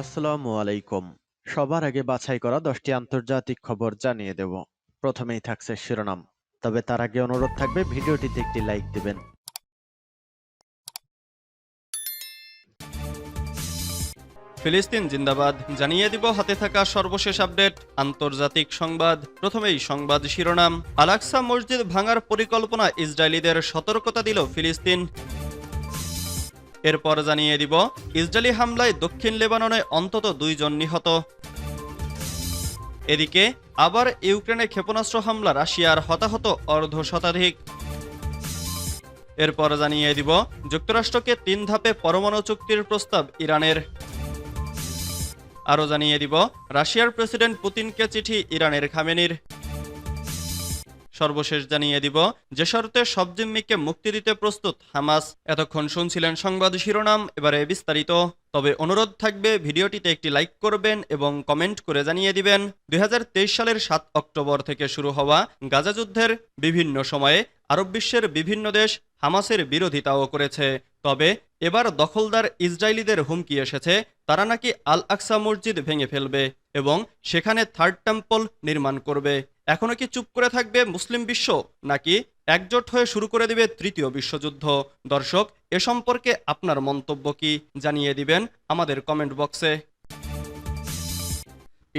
আসসালামু আলাইকুম। সবার আগে বাছাই করা দশটি আন্তর্জাতিক খবর জানিয়ে দেব। প্রথমেই থাকছে শিরোনাম। তবে তার আগে অনুরোধ থাকবে, ভিডিওটিতে একটি লাইক দিবেন। ফিলিস্তিন জিন্দাবাদ, জানিয়ে দিব হাতে থাকা সর্বশেষ আপডেট, আন্তর্জাতিক সংবাদ। প্রথমেই সংবাদ শিরোনাম। আলাক্সা মসজিদ ভাঙার পরিকল্পনা ইসরায়েলিদের সতর্কতা দিল ফিলিস্তিন। এরপর জানিয়ে দিব, ইসরায়েলি হামলায় দক্ষিণ লেবাননে অন্তত দুইজন নিহত। এদিকে, আবার ইউক্রেনে ক্ষেপণাস্ত্র হামলা রাশিয়ার হতাহত অর্ধ শতাধিক এরপর জানিয়ে দিব, যুক্তরাষ্ট্রকে তিন ধাপে পরমাণু চুক্তির প্রস্তাব ইরানের। আরও জানিয়ে দিব, রাশিয়ার প্রেসিডেন্ট পুতিনকে চিঠি ইরানের খামেনির। সর্বশেষ জানিয়ে দিব, যে শর্তে সব জিম্মিকে মুক্তি দিতে প্রস্তুত হামাস। এতক্ষণ শুনছিলেন সংবাদ শিরোনাম, এবারে বিস্তারিত। তবে অনুরোধ থাকবে, ভিডিওটিতে একটি লাইক করবেন এবং কমেন্ট করে জানিয়ে দিবেন, দুই সালের সাত অক্টোবর থেকে শুরু হওয়া গাজা যুদ্ধের বিভিন্ন সময়ে আরব বিশ্বের বিভিন্ন দেশ হামাসের বিরোধিতাও করেছে। তবে এবার দখলদার ইসরায়েলিদের হুমকি এসেছে, তারা নাকি আল আকসা মসজিদ ভেঙে ফেলবে এবং সেখানে থার্ড টেম্পল নির্মাণ করবে। এখনও কি চুপ করে থাকবে মুসলিম বিশ্ব, নাকি একজোট হয়ে শুরু করে দিবে তৃতীয় বিশ্বযুদ্ধ? দর্শক, এ সম্পর্কে আপনার মন্তব্য কি জানিয়ে দিবেন আমাদের কমেন্ট বক্সে।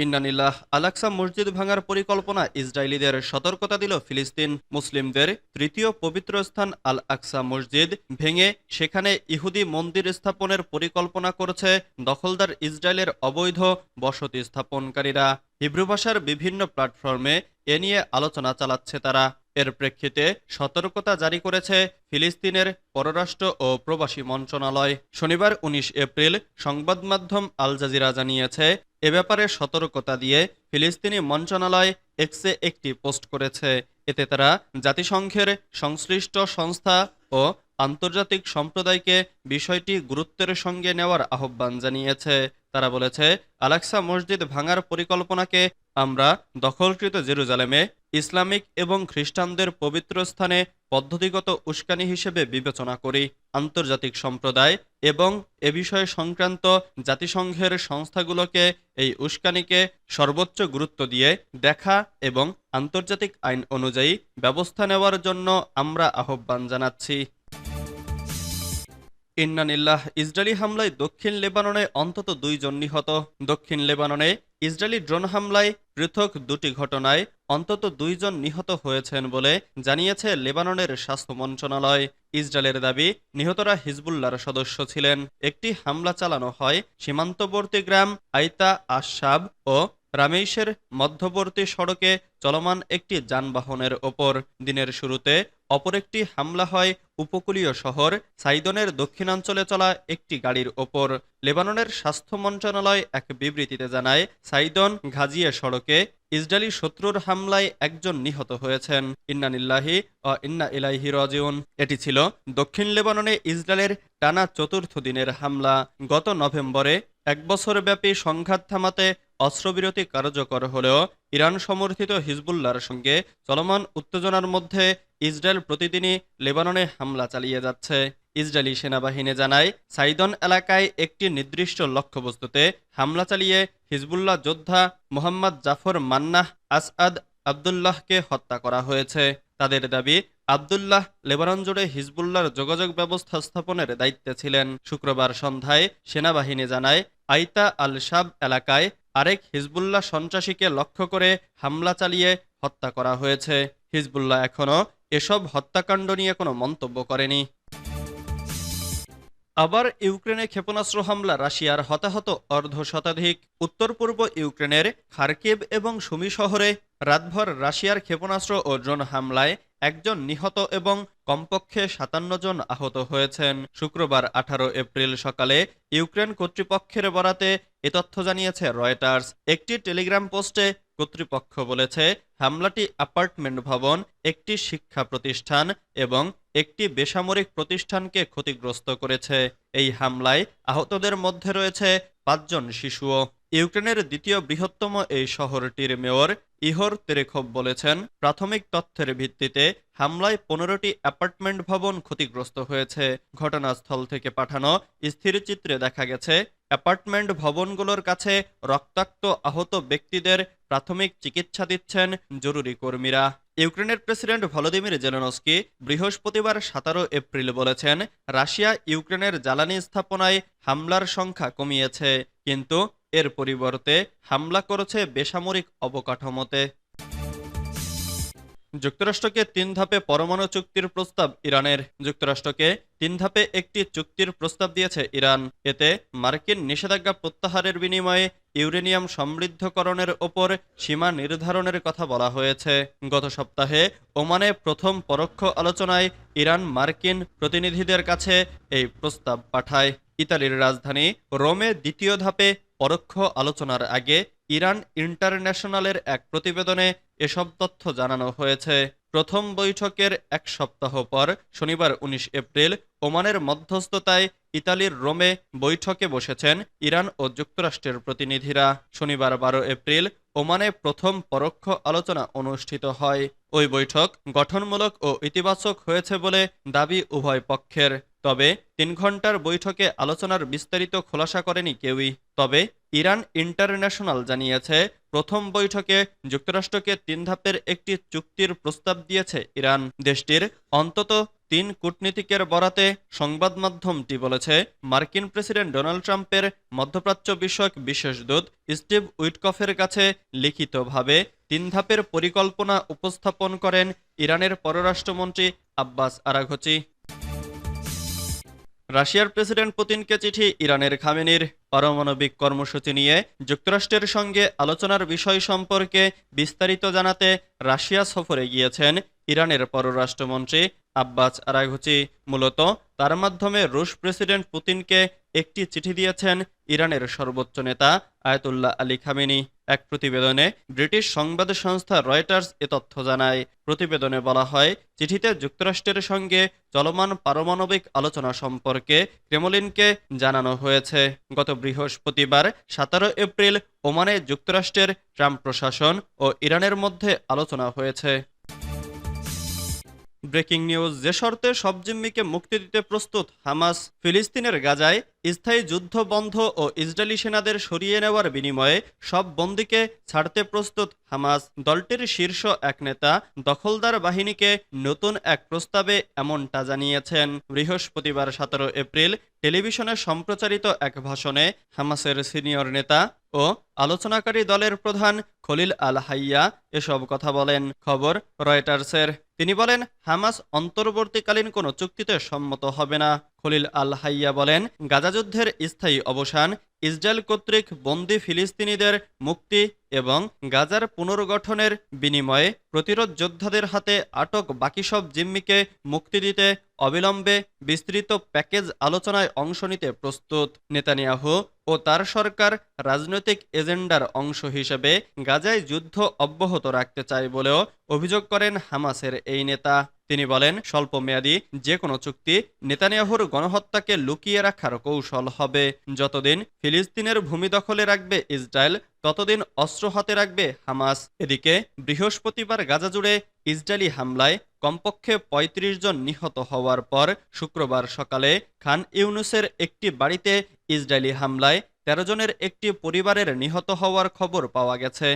ইন্নানিল্লাহ আলাক্সা মসজিদ ভাঙার পরিকল্পনা ইসরায়েলিদের সতর্কতা দিল ফিলিস্তিন। মুসলিমদের তৃতীয় পবিত্র স্থান আল আকসা মসজিদ ভেঙে সেখানে ইহুদি মন্দির স্থাপনের পরিকল্পনা করছে দখলদার ইসরায়েলের অবৈধ বসতি স্থাপনকারীরা। হিব্রু ভাষার বিভিন্ন প্ল্যাটফর্মে এ নিয়ে আলোচনা চালাচ্ছে তারা। এর প্রেক্ষিতে সতর্কতা জারি করেছে ফিলিস্তিনের পররাষ্ট্র ও প্রবাসী মন্ত্রণালয়। শনিবার ১৯ এপ্রিল সংবাদ মাধ্যম আল জাজিরা জানিয়েছে এ ব্যাপারে সতর্কতা দিয়ে ফিলিস্তিনি মন্ত্রণালয় এক্সে একটি পোস্ট করেছে। এতে তারা জাতিসংঘের সংশ্লিষ্ট সংস্থা ও আন্তর্জাতিক সম্প্রদায়কে বিষয়টি গুরুত্বের সঙ্গে নেওয়ার আহ্বান জানিয়েছে। তারা বলেছে, আলাক্সা মসজিদ ভাঙার পরিকল্পনাকে আমরা দখলকৃত জেরুজালেমে ইসলামিক এবং খ্রিস্টানদের পবিত্র স্থানে পদ্ধতিগত উস্কানি হিসেবে বিবেচনা করি। আন্তর্জাতিক সম্প্রদায় এবং এ বিষয়ে সংক্রান্ত জাতিসংঘের সংস্থাগুলোকে এই উস্কানিকে সর্বোচ্চ গুরুত্ব দিয়ে দেখা এবং আন্তর্জাতিক আইন অনুযায়ী ব্যবস্থা নেওয়ার জন্য আমরা আহ্বান জানাচ্ছি। ইন্নানিল্লাহ ইসরায়েলি হামলায় দক্ষিণ লেবাননে অন্তত দুইজন নিহত। দক্ষিণ লেবাননে ইসরায়েলি ড্রোন হামলায় পৃথক দুটি ঘটনায় অন্তত দুইজন নিহত হয়েছেন বলে জানিয়েছে লেবাননের স্বাস্থ্য মন্ত্রণালয়। ইসরায়েলের দাবি, নিহতরা হিজবুল্লার সদস্য ছিলেন। একটি হামলা চালানো হয় সীমান্তবর্তী গ্রাম আইতা আশাব ও রামেইশের মধ্যবর্তী সড়কে চলমান একটি যানবাহনের ওপর দিনের শুরুতে অপর একটি হামলা হয় উপকূলীয় শহর সাইদনের দক্ষিণাঞ্চলে চলা একটি গাড়ির ওপর। লেবাননের স্বাস্থ্য মন্ত্রণালয় এক বিবৃতিতে জানায়, সাইদন ঘাজিয়ে সড়কে ইসরায়েলি শত্রুর হামলায় একজন নিহত হয়েছেন। ইন্নানিল্লাহি ও ইন্না ইলাইহি রাজিউন। এটি ছিল দক্ষিণ লেবাননে ইসরায়েলের টানা চতুর্থ দিনের হামলা। গত নভেম্বরে এক বছর ব্যাপী সংঘাত থামাতে অস্ত্রবিরতি কার্যকর হলেও ইরান সমর্থিত হিজবুল্লার সঙ্গে চলমান উত্তেজনার মধ্যে ইসরায়েল প্রতিদিনই লেবাননে হামলা চালিয়ে যাচ্ছে। ইসরায়েলি সেনাবাহিনী জানায়, সাইদন এলাকায় একটি নির্দিষ্ট লক্ষ্যবস্তুতে হামলা চালিয়ে হিজবুল্লাহ যোদ্ধা মোহাম্মদ জাফর মান্নাহ আসআদ আবদুল্লাহকে হত্যা করা হয়েছে। তাদের দাবি, আবদুল্লাহ লেবানন জুড়ে হিজবুল্লার যোগাযোগ ব্যবস্থা স্থাপনের দায়িত্বে ছিলেন। শুক্রবার সন্ধ্যায় সেনাবাহিনী জানায়, আইতা আল শাব এলাকায় আরেক হিজবুল্লাহ সন্ত্রাসীকে লক্ষ্য করে হামলা চালিয়ে হত্যা করা হয়েছে। হিজবুল্লাহ এখনও এসব হত্যাকাণ্ড নিয়ে কোনো মন্তব্য করেনি। আবার ইউক্রেনে ক্ষেপণাস্ত্র হামলা, রাশিয়ার হতাহত অর্ধ শতাধিক উত্তর পূর্ব ইউক্রেনের খার্কিভ এবং সুমি শহরে রাতভর রাশিয়ার ক্ষেপণাস্ত্র ও ড্রোন হামলায় একজন নিহত এবং কমপক্ষে সাতান্ন জন আহত হয়েছেন। শুক্রবার আঠারো এপ্রিল সকালে ইউক্রেন কর্তৃপক্ষের বরাতে এ তথ্য জানিয়েছে রয়টার্স। একটি টেলিগ্রাম পোস্টে কর্তৃপক্ষ বলেছে, হামলাটি অ্যাপার্টমেন্ট ভবন, একটি শিক্ষা প্রতিষ্ঠান এবং একটি বেসামরিক প্রতিষ্ঠানকে ক্ষতিগ্রস্ত করেছে। এই হামলায় আহতদের মধ্যে রয়েছে পাঁচজন শিশুও। ইউক্রেনের দ্বিতীয় বৃহত্তম এই শহরটির মেয়র ইহর তেরেখব বলেছেন, প্রাথমিক তথ্যের ভিত্তিতে হামলায় পনেরোটি অ্যাপার্টমেন্ট ভবন ক্ষতিগ্রস্ত হয়েছে। ঘটনাস্থল থেকে পাঠানো স্থিরচিত্রে দেখা গেছে, অ্যাপার্টমেন্ট ভবনগুলোর কাছে রক্তাক্ত আহত ব্যক্তিদের প্রাথমিক চিকিৎসা দিচ্ছেন জরুরি কর্মীরা। ইউক্রেনের প্রেসিডেন্ট ভলোদিমির জেলেনস্কি বৃহস্পতিবার সতেরো এপ্রিল বলেছেন, রাশিয়া ইউক্রেনের জ্বালানি স্থাপনায় হামলার সংখ্যা কমিয়েছে, কিন্তু এর পরিবর্তে হামলা করেছে বেসামরিক অবকাঠামোতে। যুক্তরাষ্ট্রকে তিন ধাপে পরমাণু চুক্তির প্রস্তাব ইরানের। যুক্তরাষ্ট্রকে তিন ধাপে একটি চুক্তির প্রস্তাব দিয়েছে ইরান। এতে মার্কিন নিষেধাজ্ঞা প্রত্যাহারের বিনিময়ে ইউরেনিয়াম সমৃদ্ধকরণের ওপর সীমা নির্ধারণের কথা বলা হয়েছে। গত সপ্তাহে ওমানে প্রথম পরোক্ষ আলোচনায় ইরান মার্কিন প্রতিনিধিদের কাছে এই প্রস্তাব পাঠায়। ইতালির রাজধানী রোমে দ্বিতীয় ধাপে পরোক্ষ আলোচনার আগে ইরান ইন্টারন্যাশনালের এক প্রতিবেদনে এসব তথ্য জানানো হয়েছে। প্রথম বৈঠকের এক সপ্তাহ পর, শনিবার ১৯ এপ্রিল, ওমানের মধ্যস্থতায় ইতালির রোমে বৈঠকে বসেছেন ইরান ও যুক্তরাষ্ট্রের প্রতিনিধিরা। শনিবার বারো এপ্রিল, ওমানে প্রথম পরোক্ষ আলোচনা অনুষ্ঠিত হয়। ওই বৈঠক গঠনমূলক ও ইতিবাচক হয়েছে বলে দাবি উভয় পক্ষের। তবে তিন ঘণ্টার বৈঠকে আলোচনার বিস্তারিত খোলাসা করেনি কেউই। তবে ইরান ইন্টারন্যাশনাল জানিয়েছে, প্রথম বৈঠকে যুক্তরাষ্ট্রকে তিন ধাপের একটি চুক্তির প্রস্তাব দিয়েছে ইরান। দেশটির অন্তত তিন কূটনীতিকের বরাতে সংবাদ মাধ্যমটি বলেছে, মার্কিন প্রেসিডেন্ট ডোনাল্ড ট্রাম্পের মধ্যপ্রাচ্য বিষয়ক বিশেষ দূত স্টিভ উইটকফের কাছে লিখিতভাবে তিন ধাপের পরিকল্পনা উপস্থাপন করেন ইরানের পররাষ্ট্রমন্ত্রী আব্বাস আরাঘচি। রাশিয়ার প্রেসিডেন্ট পুতিনকে চিঠি ইরানের খামেনির পারমাণবিক কর্মসূচি নিয়ে যুক্তরাষ্ট্রের সঙ্গে আলোচনার বিষয় সম্পর্কে বিস্তারিত জানাতে রাশিয়া সফরে গিয়েছেন ইরানের পররাষ্ট্রমন্ত্রী আব্বাস আরাঘুচি মূলত তার মাধ্যমে রুশ প্রেসিডেন্ট পুতিনকে একটি চিঠি দিয়েছেন ইরানের সর্বোচ্চ নেতা আয়তুল্লাহ আলী খামেনি। এক প্রতিবেদনে ব্রিটিশ সংবাদ সংস্থা রয়টার্স এ তথ্য জানায়। প্রতিবেদনে বলা হয়, চিঠিতে যুক্তরাষ্ট্রের সঙ্গে চলমান পারমাণবিক আলোচনা সম্পর্কে ক্রেমলিনকে জানানো হয়েছে। গত বৃহস্পতিবার সতেরো এপ্রিল ওমানে যুক্তরাষ্ট্রের ট্রাম্প প্রশাসন ও ইরানের মধ্যে আলোচনা হয়েছে। ব্রেকিং নিউজ যে শর্তে সব জিম্মিকে মুক্তি দিতে প্রস্তুত হামাস ফিলিস্তিনের গাজায় স্থায়ী যুদ্ধ বন্ধ ও ইসরায়েলি সেনাদের সরিয়ে নেওয়ার বিনিময়ে সব বন্দীকে ছাড়তে প্রস্তুত হামাস দলটির শীর্ষ এক নেতা দখলদার বাহিনীকে নতুন এক প্রস্তাবে এমনটা জানিয়েছেন। বৃহস্পতিবার সতেরো এপ্রিল টেলিভিশনে সম্প্রচারিত এক ভাষণে হামাসের সিনিয়র নেতা ও আলোচনাকারী দলের প্রধান খলিল আল হাইয়া এসব কথা বলেন। খবর রয়টার্সের। তিনি বলেন, হামাস অন্তর্বর্তীকালীন কোনো চুক্তিতে সম্মত হবে না। খলিল আল হাইয়া বলেন গাজাযুদ্ধের স্থায়ী অবসান ইসরায়েল কর্তৃক বন্দি ফিলিস্তিনিদের মুক্তি এবং গাজার পুনর্গঠনের বিনিময়ে প্রতিরোধ যোদ্ধাদের হাতে আটক বাকি সব জিম্মিকে মুক্তি দিতে অবিলম্বে বিস্তৃত প্যাকেজ আলোচনায় অংশ নিতে প্রস্তুত। নেতানিয়াহু ও তার সরকার রাজনৈতিক এজেন্ডার অংশ হিসেবে গাজায় যুদ্ধ অব্যাহত রাখতে চায় বলেও অভিযোগ করেন হামাসের এই নেতা। তিনি বলেন, স্বল্পমেয়াদী যে কোনো চুক্তি নেতানিয়াহুর গণহত্যাকে লুকিয়ে রাখার কৌশল হবে। যতদিন ফিলিস্তিনের ভূমি দখলে রাখবে ইসরায়েল, ততদিন অস্ত্র হাতে রাখবে হামাস। এদিকে, বৃহস্পতিবার গাজা জুড়ে ইসরায়েলি হামলায় কমপক্ষে ৩৫ জন নিহত হওয়ার পর শুক্রবার সকালে খান ইউনুসের একটি বাড়িতে ইসরায়েলি হামলায় তেরো জনের একটি পরিবারের নিহত হওয়ার খবর পাওয়া গেছে।